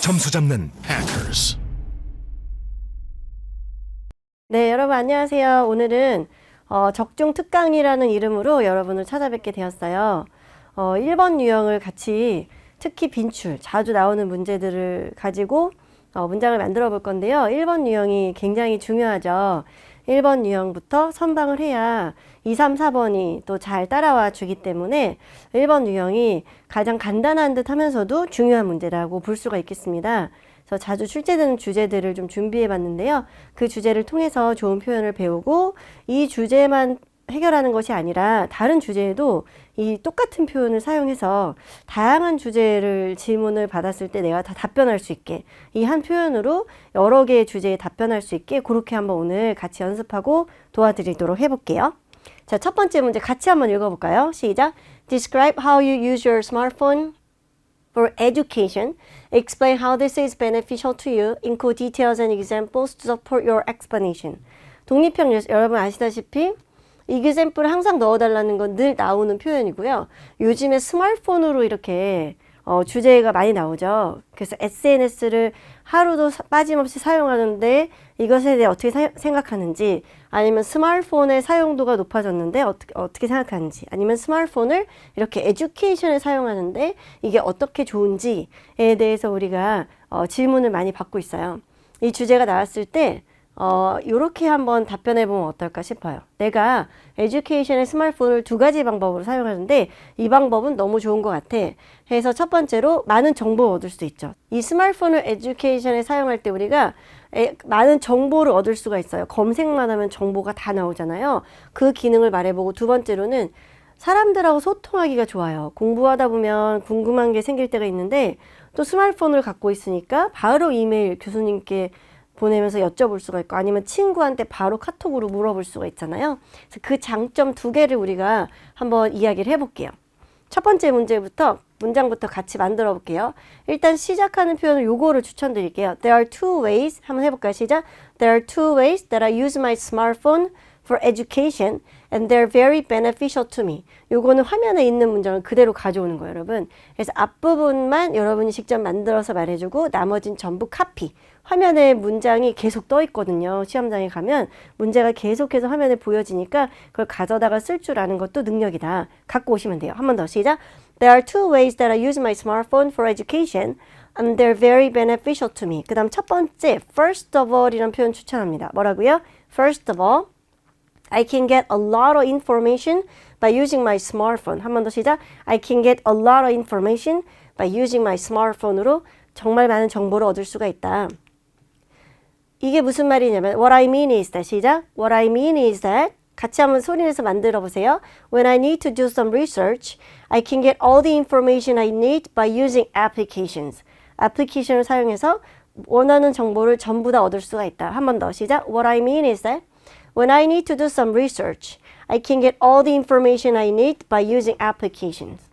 점수 잡는 Hackers. 네, 여러분 안녕하세요. 오늘은 어, 적중 특강이라는 이름으로 여러분을 찾아뵙게 되었어요. 어, 1번 유형을 같이 특히 빈출, 자주 나오는 문제들을 가지고 어, 문장을 만들어 볼 건데요. 1번 유형이 굉장히 중요하죠. 1번 유형부터 선방을 해야 2, 3, 4번이 또 잘 따라와 주기 때문에 1번 유형이 가장 간단한 듯 하면서도 중요한 문제라고 볼 수가 있겠습니다. 그래서 자주 출제되는 주제들을 좀 준비해 봤는데요. 그 주제를 통해서 좋은 표현을 배우고 이 주제만 해결하는 것이 아니라 다른 주제에도 이 똑같은 표현을 사용해서 다양한 주제를 질문을 받았을 때 내가 다 답변할 수 있게 이 한 표현으로 여러 개의 주제에 답변할 수 있게 그렇게 한번 오늘 같이 연습하고 도와드리도록 해볼게요. 자, 첫 번째 문제 같이 한번 읽어볼까요? 시작. Describe how you use your smartphone for education. Explain how this is beneficial to you. Include details and examples to support your explanation. 독립형 여- 여러분 아시다시피 이그샘플을 항상 넣어달라는 건 늘 나오는 표현이고요. 요즘에 스마트폰으로 이렇게 어, 주제가 많이 나오죠. 그래서 SNS를 하루도 사- 빠짐없이 사용하는데 이것에 대해 어떻게 사- 생각하는지 아니면 스마트폰의 사용도가 높아졌는데 어떻게, 어떻게 생각하는지 아니면 스마트폰을 이렇게 에듀케이션에 사용하는데 이게 어떻게 좋은지에 대해서 우리가 어, 질문을 많이 받고 있어요. 이 주제가 나왔을 때 어, 요렇게 한번 답변해 보면 어떨까 싶어요. 내가 에듀케이션의 스마트폰을 두 가지 방법으로 사용하는데 이 방법은 너무 좋은 것 같아. 해서 첫 번째로 많은 정보를 얻을 수 있죠. 이 스마트폰을 에듀케이션에 사용할 때 우리가 에, 많은 정보를 얻을 수가 있어요. 검색만 하면 정보가 다 나오잖아요. 그 기능을 말해보고 두 번째로는 사람들하고 소통하기가 좋아요. 공부하다 보면 궁금한 게 생길 때가 있는데 또 스마트폰을 갖고 있으니까 바로 이메일 교수님께 보내면서 여쭤볼 수가 있고 아니면 친구한테 바로 카톡으로 물어볼 수가 있잖아요. 그래서 그 장점 두 개를 우리가 한번 이야기를 해볼게요. 첫 번째 문제부터 문장부터 같이 만들어 볼게요. 일단 시작하는 표현을 요거를 추천드릴게요. There are two ways. 한번 해볼까요? 시작. There are two ways that I use my smartphone for education and they're very beneficial to me. 요거는 화면에 있는 문장을 그대로 가져오는 거예요, 여러분. 그래서 앞부분만 여러분이 직접 만들어서 말해주고 나머진 전부 카피. 화면에 문장이 계속 떠 있거든요. 시험장에 가면 문제가 계속해서 화면에 보여지니까 그걸 가져다가 쓸 줄 아는 것도 능력이다. 갖고 오시면 돼요. 한 번 더 시작. There are two ways that I use my smartphone for education. And they're very beneficial to me. 그 다음 첫 번째, first of all 이라는 표현 추천합니다. 뭐라고요? First of all, I can get a lot of information by using my smartphone. 한 번 더 시작. I can get a lot of information by using my smartphone으로 정말 많은 정보를 얻을 수가 있다. 이게 무슨 말이냐면 What I mean is that 시작. What I mean is that 같이 한번 소리내서 만들어 보세요. When I need to do some research, I can get all the information I need by using applications. 애플리케이션을 사용해서 원하는 정보를 전부 다 얻을 수가 있다. 한 번 더 시작. What I mean is that when I need to do some research, I can get all the information I need by using applications.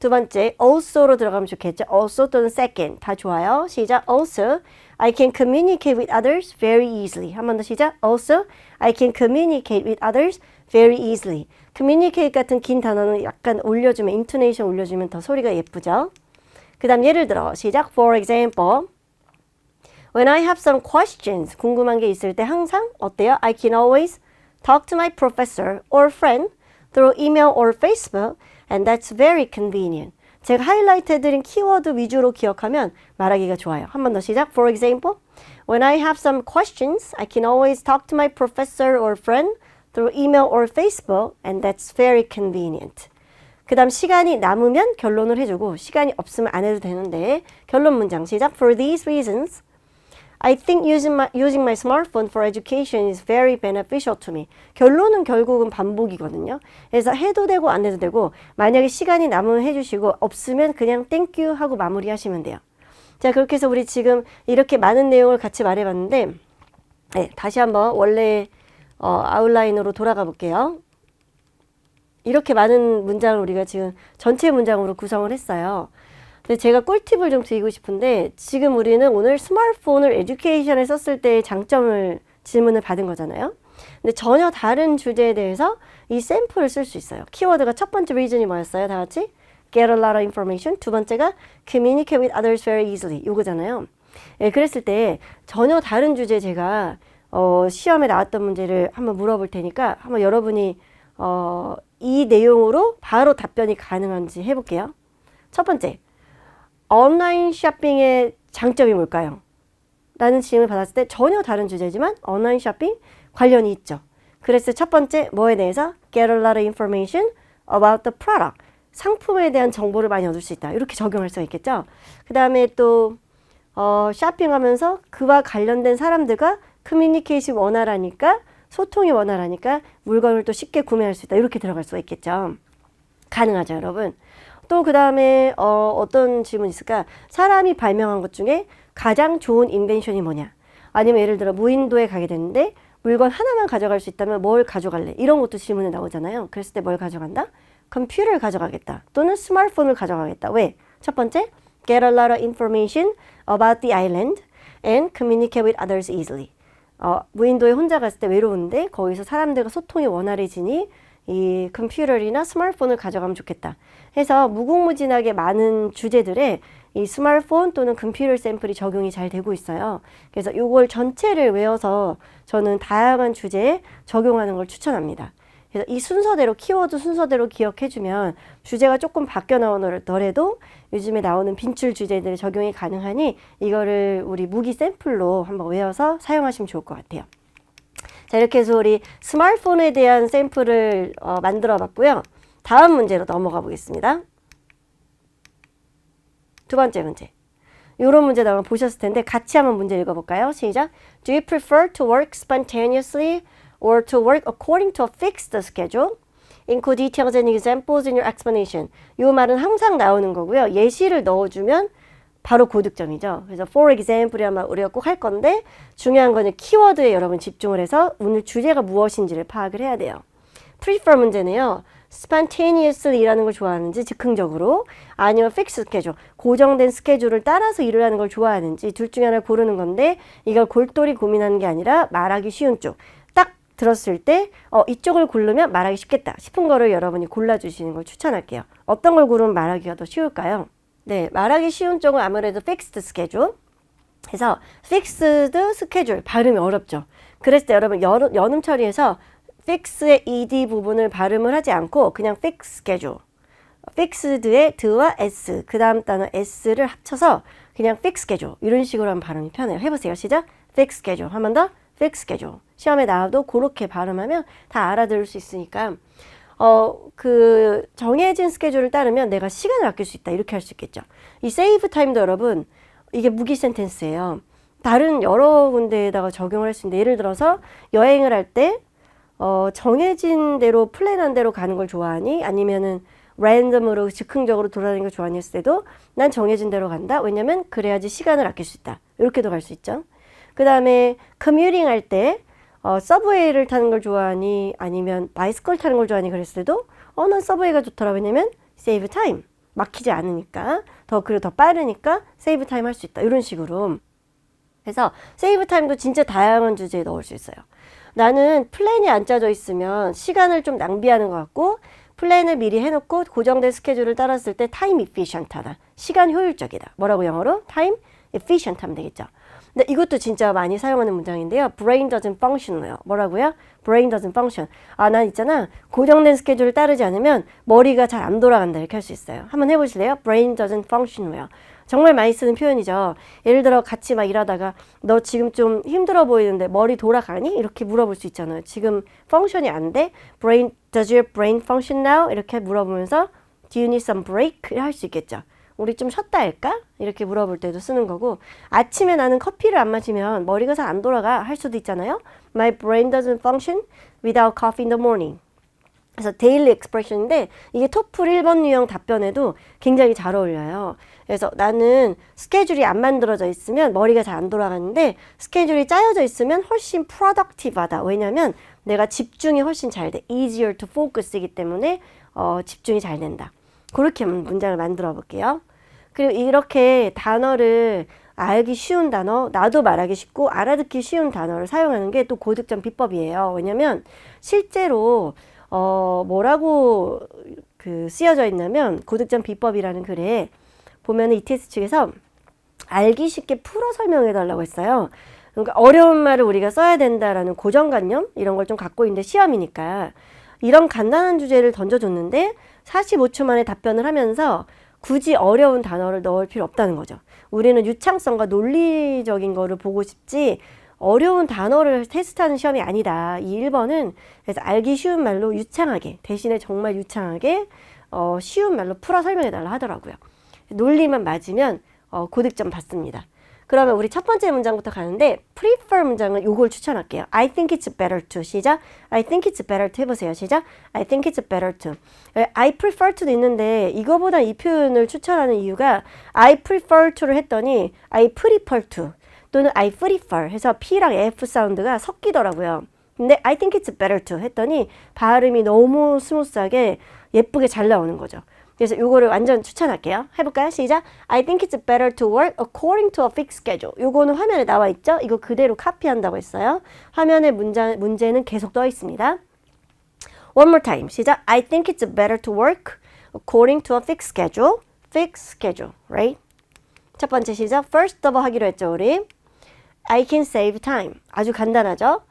두 번째, also로 들어가면 좋겠죠. also 또는 second 다 좋아요. 시작. Also, I can communicate with others very easily. 한 번 더 시작. Also, I can communicate with others very easily. communicate 같은 긴 단어는 약간 올려주면, intonation 올려주면 더 소리가 예쁘죠. 그 다음 예를 들어 시작. For example, when I have some questions, 궁금한 게 있을 때 항상 어때요? I can always talk to my professor or friend through email or Facebook, and that's very convenient. 제가 하이라이트 해드린 키워드 위주로 기억하면 말하기가 좋아요. 한 번 더 시작. For example, when I have some questions, I can always talk to my professor or friend through email or Facebook, and that's very convenient. 그 다음 시간이 남으면 결론을 해주고 시간이 없으면 안 해도 되는데 결론 문장 시작. For these reasons, I think using my, using my smartphone for education is very beneficial to me. 결론은 결국은 반복이거든요. 그래서 해도 되고 안 해도 되고 만약에 시간이 남으면 해주시고 없으면 그냥 땡큐 하고 마무리하시면 돼요. 자 그렇게 해서 우리 지금 이렇게 많은 내용을 같이 말해봤는데 네, 다시 한번 원래 어, 아웃라인으로 돌아가 볼게요. 이렇게 많은 문장을 우리가 지금 전체 문장으로 구성을 했어요. 근데 제가 꿀팁을 좀 드리고 싶은데 지금 우리는 오늘 스마트폰을 에듀케이션에 썼을 때의 장점을 질문을 받은 거잖아요. 근데 전혀 다른 주제에 대해서 이 샘플을 쓸 수 있어요. 키워드가 첫 번째 리즌이 뭐였어요? 다 같이 get a lot of information. 두 번째가 communicate with others very easily. 요거잖아요. 예, 그랬을 때 전혀 다른 주제 제가 어, 시험에 나왔던 문제를 한번 물어볼 테니까 한번 여러분이 어, 이 내용으로 바로 답변이 가능한지 해볼게요. 첫 번째, 온라인 쇼핑의 장점이 뭘까요? 라는 질문을 받았을 때 전혀 다른 주제지만 온라인 쇼핑 관련이 있죠. 그래서 첫 번째 뭐에 대해서 get a lot of information about the product 상품에 대한 정보를 많이 얻을 수 있다. 이렇게 적용할 수 있겠죠. 그 다음에 또 어, 쇼핑하면서 그와 관련된 사람들과 커뮤니케이션 원활하니까 소통이 원활하니까 물건을 또 쉽게 구매할 수 있다. 이렇게 들어갈 수가 있겠죠. 가능하죠, 여러분. 또 그 다음에 어, 어떤 질문이 있을까? 사람이 발명한 것 중에 가장 좋은 인벤션이 뭐냐? 아니면 예를 들어 무인도에 가게 됐는데 물건 하나만 가져갈 수 있다면 뭘 가져갈래? 이런 것도 질문에 나오잖아요. 그랬을 때 뭘 가져간다? 컴퓨터를 가져가겠다. 또는 스마트폰을 가져가겠다. 왜? 첫 번째, get a lot of information about the island and communicate with others easily. 어, 무인도에 혼자 갔을 때 외로운데 거기서 사람들과 소통이 원활해지니 이 컴퓨터나 스마트폰을 가져가면 좋겠다. 해서 무궁무진하게 많은 주제들에 이 스마트폰 또는 컴퓨터 샘플이 적용이 잘 되고 있어요. 그래서 이걸 전체를 외워서 저는 다양한 주제에 적용하는 걸 추천합니다. 그래서 이 순서대로 키워드 순서대로 기억해주면 주제가 조금 바뀌어 나오더라도 요즘에 나오는 빈출 주제들에 적용이 가능하니 이거를 우리 무기 샘플로 한번 외워서 사용하시면 좋을 것 같아요. 자 이렇게 해서 우리 스마트폰에 대한 샘플을 어, 만들어 봤고요. 다음 문제로 넘어가 보겠습니다. 두 번째 문제. 이런 문제도 아마 보셨을 텐데 같이 한번 문제 읽어볼까요? 시작. Do you prefer to work spontaneously or to work according to a fixed schedule? Include details and examples in your explanation. 이 말은 항상 나오는 거고요. 예시를 넣어주면 바로 고득점이죠. 그래서 for example이란 우리가 꼭 할 건데 중요한 거는 키워드에 여러분 집중을 해서 오늘 주제가 무엇인지를 파악을 해야 돼요. prefer 문제는요. spontaneously라는 걸 좋아하는지 즉흥적으로 아니면 fixed schedule 고정된 스케줄을 따라서 일을 하는 걸 좋아하는지 둘 중에 하나를 고르는 건데 이걸 골똘히 고민하는 게 아니라 말하기 쉬운 쪽 딱 들었을 때 어, 이쪽을 고르면 말하기 쉽겠다 싶은 거를 여러분이 골라주시는 걸 추천할게요. 어떤 걸 고르면 말하기가 더 쉬울까요? 네, 말하기 쉬운 쪽은 아무래도 fixed schedule 그래서 fixed schedule 발음이 어렵죠. 그랬을 때 여러분 여름, 여름 처리에서 fix의 ed 부분을 발음을 하지 않고 그냥 fix schedule. fixed의 드와 s 그 다음 단어 s를 합쳐서 그냥 fix schedule 이런 식으로 하면 발음이 편해요. 해보세요. 시작. fix schedule. 한 번 더. fix schedule. 시험에 나와도 그렇게 발음하면 다 알아들을 수 있으니까 어, 그 정해진 스케줄을 따르면 내가 시간을 아낄 수 있다. 이렇게 할 수 있겠죠. 이 save time도 여러분 이게 무기 센텐스예요. 다른 여러 군데에다가 적용을 할 수 있는데 예를 들어서 여행을 할때 어, 정해진 대로 플랜한 대로 가는 걸 좋아하니 아니면은 랜덤으로 즉흥적으로 돌아다니는 걸 좋아하니 했을 때도 난 정해진 대로 간다. 왜냐면 그래야지 시간을 아낄 수 있다. 이렇게도 갈 수 있죠. 그 다음에 커뮤팅 할 때 어, 서브웨이를 타는 걸 좋아하니 아니면 바이스클 타는 걸 좋아하니 그랬을 때도 어, 난 서브웨이가 좋더라. 왜냐면 세이브 타임. 막히지 않으니까 더 그리고 더 빠르니까 세이브 타임 할 수 있다. 이런 식으로 그래서 세이브 타임도 진짜 다양한 주제에 넣을 수 있어요. 나는 플랜이 안 짜져 있으면 시간을 좀 낭비하는 것 같고 플랜을 미리 해놓고 고정된 스케줄을 따랐을 때 타임 이피션트하다. 시간 효율적이다. 뭐라고 영어로? 타임 efficient 하면 되겠죠. 근데 이것도 진짜 많이 사용하는 문장인데요. brain doesn't function요. 뭐라고요? brain doesn't function. 아, 난 있잖아. 고정된 스케줄을 따르지 않으면 머리가 잘 안 돌아간다. 이렇게 할 수 있어요. 한번 해보실래요? brain doesn't function요. 정말 많이 쓰는 표현이죠. 예를 들어 같이 막 일하다가 너 지금 좀 힘들어 보이는데 머리 돌아가니? 이렇게 물어볼 수 있잖아요. 지금 펑션이 안 돼? brain does your brain function now? 이렇게 물어보면서 do you need some break? 할 수 있겠죠. 우리 좀 쉬었다 할까? 이렇게 물어볼 때도 쓰는 거고 아침에 나는 커피를 안 마시면 머리가 잘 안 돌아가 할 수도 있잖아요. My brain doesn't function without coffee in the morning. 그래서 데일리 엑스프레션인데 이게 토플 1번 유형 답변에도 굉장히 잘 어울려요. 그래서 나는 스케줄이 안 만들어져 있으면 머리가 잘 안 돌아가는데 스케줄이 짜여져 있으면 훨씬 productive하다. 왜냐면 내가 집중이 훨씬 잘 돼. easier to focus이기 때문에 어, 집중이 잘 된다. 그렇게 문장을 만들어 볼게요. 그리고 이렇게 단어를 알기 쉬운 단어, 나도 말하기 쉽고 알아듣기 쉬운 단어를 사용하는 게 또 고득점 비법이에요. 왜냐면 실제로 어, 뭐라고 그 쓰여져 있냐면 고득점 비법이라는 글에 보면은 ETS 측에서 알기 쉽게 풀어 설명해 달라고 했어요. 그러니까 어려운 말을 우리가 써야 된다라는 고정관념 이런 걸 좀 갖고 있는데 시험이니까 이런 간단한 주제를 던져줬는데 45초 만에 답변을 하면서 굳이 어려운 단어를 넣을 필요 없다는 거죠. 우리는 유창성과 논리적인 거를 보고 싶지 어려운 단어를 테스트하는 시험이 아니다. 이 1번은 그래서 알기 쉬운 말로 유창하게 대신에 정말 유창하게 어, 쉬운 말로 풀어 설명해 달라 하더라고요. 논리만 맞으면 어, 고득점 받습니다. 그러면 우리 첫 번째 문장부터 가는데 prefer 문장은 요걸 추천할게요. I think it's better to 시작. I think it's better to 해보세요. 시작. I think it's better to. 에, I prefer to도 있는데 이거보다 이 표현을 추천하는 이유가 I prefer to를 했더니 I prefer to 또는 I prefer 해서 P랑 F 사운드가 섞이더라고요. 근데 I think it's better to 했더니 발음이 너무 스무스하게 예쁘게 잘 나오는 거죠. 그래서 요거를 완전 추천할게요. 해볼까요? 시작. I think it's better to work according to a fixed schedule. 요거는 화면에 나와 있죠? 이거 그대로 카피한다고 했어요. 화면에 문자, 문제는 계속 떠 있습니다. One more time. 시작. I think it's better to work according to a fixed schedule. Fixed schedule, right? 첫 번째 시작. First all 하기로 했죠, 우리. I can save time. 아주 간단하죠?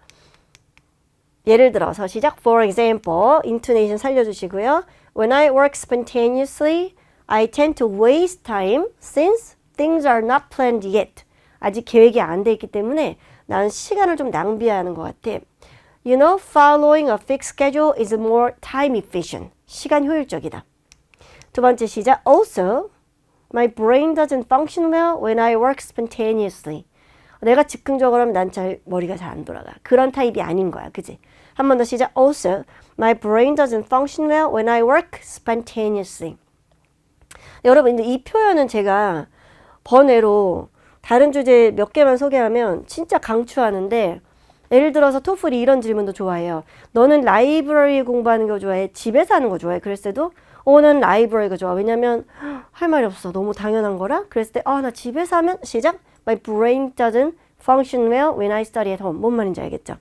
예를 들어서 시작. For example, intonation 살려주시고요. When I work spontaneously, I tend to waste time since things are not planned yet. 아직 계획이 안 돼 있기 때문에 나는 시간을 좀 낭비하는 것 같아. You know, following a fixed schedule is more time efficient. 시간 효율적이다. 두 번째 시작. Also, my brain doesn't function well when I work spontaneously. 내가 즉흥적으로 하면 난 잘 머리가 잘 안 돌아가. 그런 타입이 아닌 거야. 그지? 한 번 더 시작. Also, my brain doesn't function well when I work spontaneously. 여러분, 이 표현은 제가 번외로 다른 주제 몇 개만 소개하면 진짜 강추하는데 예를 들어서 토플이 이런 질문도 좋아해요. 너는 라이브러리 공부하는 거 좋아해? 집에서 하는 거 좋아해? 그랬을 때도 어, 난 라이브러리가 좋아. 왜냐면 할 말이 없어. 너무 당연한 거라. 그랬을 때, 아, 나 집에서 하면 시작. My brain doesn't function well when I study at home. 뭔 말인지 알겠죠?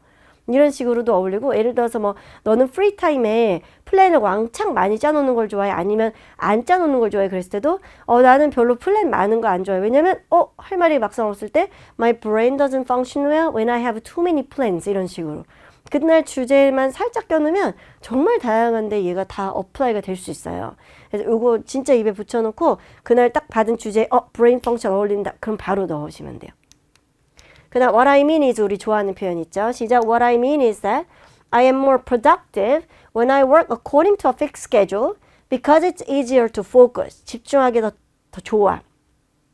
이런 식으로도 어울리고 예를 들어서 뭐 너는 프리 타임에 플랜을 왕창 많이 짜놓는 걸 좋아해 아니면 안 짜놓는 걸 좋아해 그랬을 때도 어 나는 별로 플랜 많은 거 안 좋아해 왜냐면 어 할 말이 막상 없을 때 my brain doesn't function well when I have too many plans 이런 식으로 그날 주제만 살짝 껴놓으면 정말 다양한데 얘가 다 어플라이가 될 수 있어요. 그래서 이거 진짜 입에 붙여놓고 그날 딱 받은 주제 어 브레인 펑션 어울린다 그럼 바로 넣으시면 돼요. 그다음 what I mean is 우리 좋아하는 표현 있죠. 시작 what I mean is that I am more productive when I work according to a fixed schedule because it's easier to focus. 집중하기 더, 더 좋아.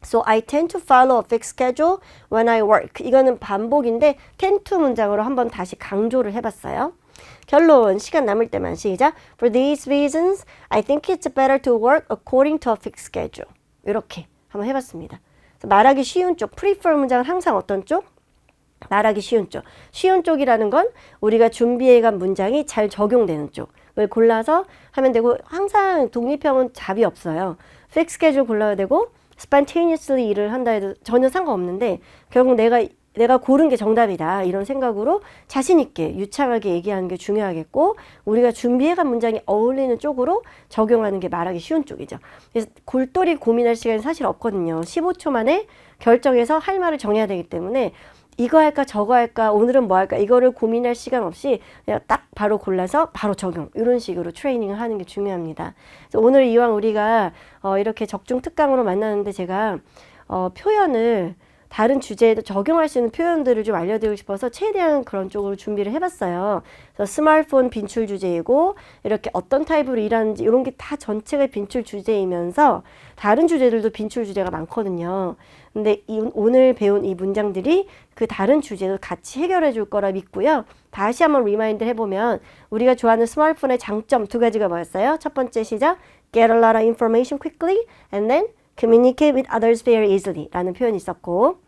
So I tend to follow a fixed schedule when I work. 이거는 반복인데 tend to 문장으로 한번 다시 강조를 해봤어요. 결론 시간 남을 때만 시작. For these reasons, I think it's better to work according to a fixed schedule. 이렇게 한번 해봤습니다. 말하기 쉬운 쪽, prefer 문장은 항상 어떤 쪽? 말하기 쉬운 쪽. 쉬운 쪽이라는 건 우리가 준비해간 문장이 잘 적용되는 쪽을 골라서 하면 되고 항상 독립형은 답이 없어요. fixed schedule 골라야 되고 spontaneously 일을 한다 해도 전혀 상관없는데 결국 내가 내가 고른 게 정답이다 이런 생각으로 자신 있게 유창하게 얘기하는 게 중요하겠고 우리가 준비해간 문장이 어울리는 쪽으로 적용하는 게 말하기 쉬운 쪽이죠. 그래서 골똘히 고민할 시간이 사실 없거든요. 15초 만에 결정해서 할 말을 정해야 되기 때문에 이거 할까 저거 할까 오늘은 뭐 할까 이거를 고민할 시간 없이 그냥 딱 바로 골라서 바로 적용 이런 식으로 트레이닝을 하는 게 중요합니다. 오늘 이왕 우리가 어, 이렇게 적중 특강으로 만나는데 제가 어, 표현을 다른 주제에도 적용할 수 있는 표현들을 좀 알려드리고 싶어서 최대한 그런 쪽으로 준비를 해봤어요. 그래서 스마트폰 빈출 주제이고 이렇게 어떤 타입으로 일하는지 이런 게 다 전체가 빈출 주제이면서 다른 주제들도 빈출 주제가 많거든요. 근데 이, 오늘 배운 이 문장들이 그 다른 주제도 같이 해결해 줄 거라 믿고요. 다시 한번 리마인드 해보면 우리가 좋아하는 스마트폰의 장점 두 가지가 뭐였어요? 첫 번째 시작 get a lot of information quickly and then communicate with others very easily 라는 표현이 있었고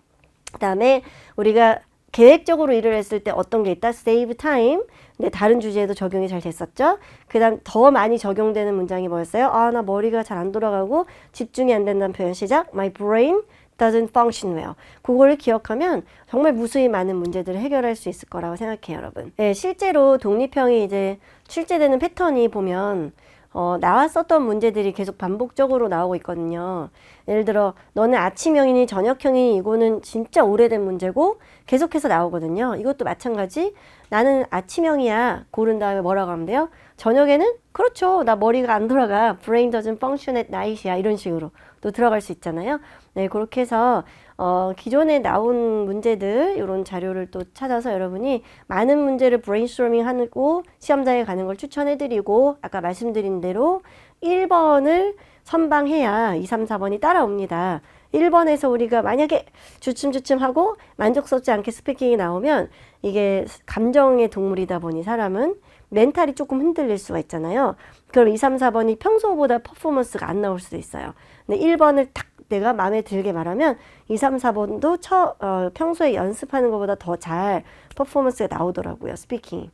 그 다음에 우리가 계획적으로 일을 했을 때 어떤 게 있다? save time. 근데 다른 주제에도 적용이 잘 됐었죠. 그 다음 더 많이 적용되는 문장이 뭐였어요? 아, 나 머리가 잘 안 돌아가고 집중이 안 된다는 표현 시작. My brain doesn't function well. 그거를 기억하면 정말 무수히 많은 문제들을 해결할 수 있을 거라고 생각해요, 여러분. 네, 실제로 독립형이 이제 출제되는 패턴이 보면 어, 나왔었던 문제들이 계속 반복적으로 나오고 있거든요. 예를 들어, 너는 아침형이니 저녁형이니 이거는 진짜 오래된 문제고 계속해서 나오거든요. 이것도 마찬가지. 나는 아침형이야. 고른 다음에 뭐라고 하면 돼요? 저녁에는? 그렇죠. 나 머리가 안 돌아가. Brain doesn't function at night이야. 이런 식으로 또 들어갈 수 있잖아요. 네, 그렇게 해서 어, 기존에 나온 문제들 이런 자료를 또 찾아서 여러분이 많은 문제를 브레인스토밍 하고 시험장에 가는 걸 추천해드리고 아까 말씀드린 대로 1번을 선방해야 2, 3, 4번이 따라옵니다. 1번에서 우리가 만약에 주춤주춤하고 만족스럽지 않게 스피킹이 나오면 이게 감정의 동물이다 보니 사람은 멘탈이 조금 흔들릴 수가 있잖아요. 그럼 2, 3, 4번이 평소보다 퍼포먼스가 안 나올 수도 있어요. 근데 1번을 딱 내가 마음에 들게 말하면 2, 3, 4번도 처, 어, 평소에 연습하는 것보다 더 잘 퍼포먼스가 나오더라고요. 스피킹이.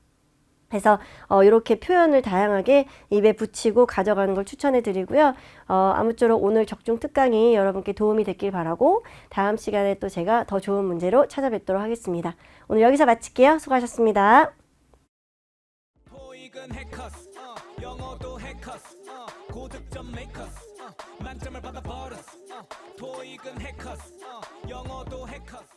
그래서 어, 이렇게 표현을 다양하게 입에 붙이고 가져가는 걸 추천해 드리고요. 어, 아무쪼록 오늘 적중 특강이 여러분께 도움이 됐길 바라고 다음 시간에 또 제가 더 좋은 문제로 찾아뵙도록 하겠습니다. 오늘 여기서 마칠게요. 수고하셨습니다. 어, 영어도 해커스 어, 고득점 메이커스 어, 만점을 받아버렸어. 어, 토익은 해커스. 어, 영어도 해커스